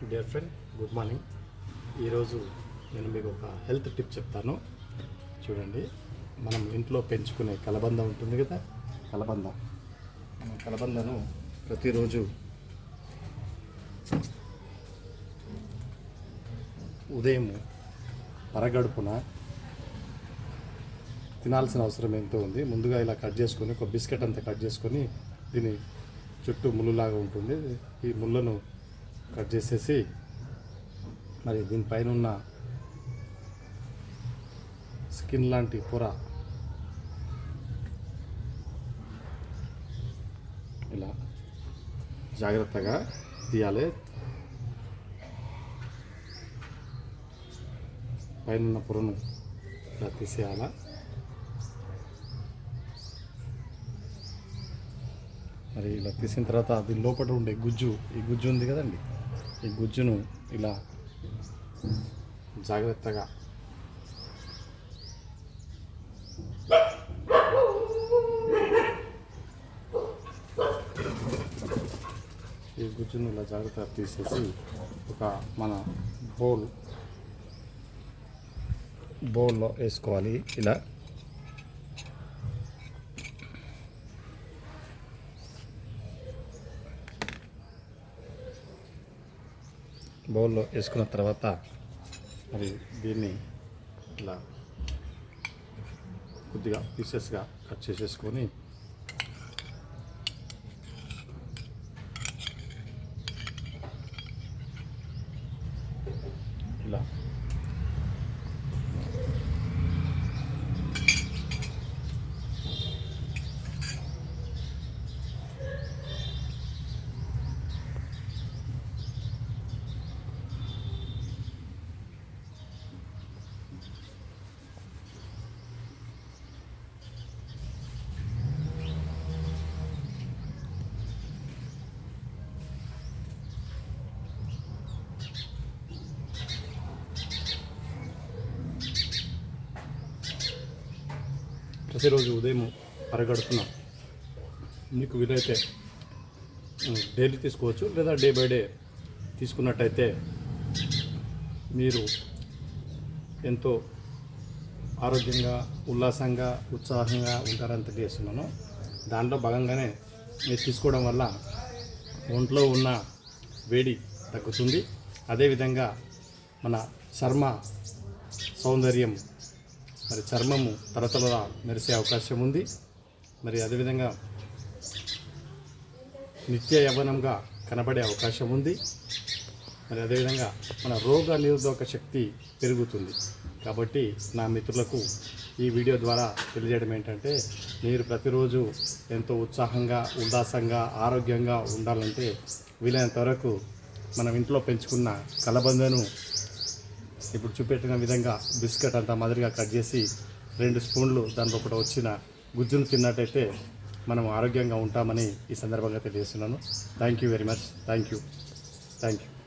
Dear friend good morning ఈరోజు నేను మీకు ఒక హెల్త్ టిప్ చెప్తాను. చూడండి మనం ఇంట్లో పెంచుకునే కలబంద ఉంటుంది కదా కలబంద. కలబందను ప్రతిరోజు ఉదయం పరగడుపున తినాల్సిన అవసరం ఎంతో ఉంది. ముందుగా ఇలా కట్ చేసుకొని ఒక బిస్కెట్ అంతా కట్ చేసుకొని దీని చుట్టూ ముళ్ళులాగా ఉంటుంది. ఈ ముళ్ళను కట్ చేసేసి మరి దీనిపైన ఉన్న స్కిన్ లాంటి పొర ఇలా జాగ్రత్తగా తీయాలి. పైన ఉన్న పొరను ఇలా తీసేయాలా. మరి ఇలా తీసిన తర్వాత దీని లోపల ఉండే గుజ్జు ఈ గుజ్జు ఉంది కదండి? ఈ గుజ్జును ఇలా జాగ్రత్తగా ఈ గుజ్జును ఇలా జాగ్రత్తగా తీసేసి ఒక మన బౌల్ బౌల్లో వేసుకోవాలి. ఇలా బౌల్లో వేసుకున్న తర్వాత మరి దీన్ని ఇలా కొద్దిగా పీసెస్గా కట్ చేసేసుకొని ఇలా ప్రతిరోజు ఉదయం పరగడుపున మీకు వీలైతే డైలీ తీసుకోవచ్చు లేదా డే బై డే తీసుకున్నట్టయితే మీరు ఎంతో ఆరోగ్యంగా ఉల్లాసంగా ఉత్సాహంగా ఉంటారని తెలియజేస్తున్నాను దాంట్లో భాగంగానే మీరు తీసుకోవడం వల్ల ఒంట్లో ఉన్న వేడి తగ్గుతుంది. అదేవిధంగా మన చర్మ సౌందర్యం మరి చర్మము తరతరలా మెరిసే అవకాశం ఉంది. మరి అదేవిధంగా నిత్య యవనంగా కనబడే అవకాశం ఉంది. మరి అదేవిధంగా మన రోగ నిరోధక శక్తి పెరుగుతుంది. కాబట్టి నా మిత్రులకు ఈ వీడియో ద్వారా తెలియజేయడం ఏంటంటే మీరు ప్రతిరోజు ఎంతో ఉత్సాహంగా ఉల్లాసంగా ఆరోగ్యంగా ఉండాలంటే వీలైనంత వరకు మనం ఇంట్లో పెంచుకున్న కలబందను ఇప్పుడు చూపెట్టిన విధంగా బిస్కెట్ అంతా మాదిరిగా కట్ చేసి రెండు స్పూన్లు దానిలో కూడా వచ్చిన గుజ్జును తిన్నట్టయితే మనం ఆరోగ్యంగా ఉంటామని ఈ సందర్భంగా తెలియజేస్తున్నాను. Thank you very much thank you thank you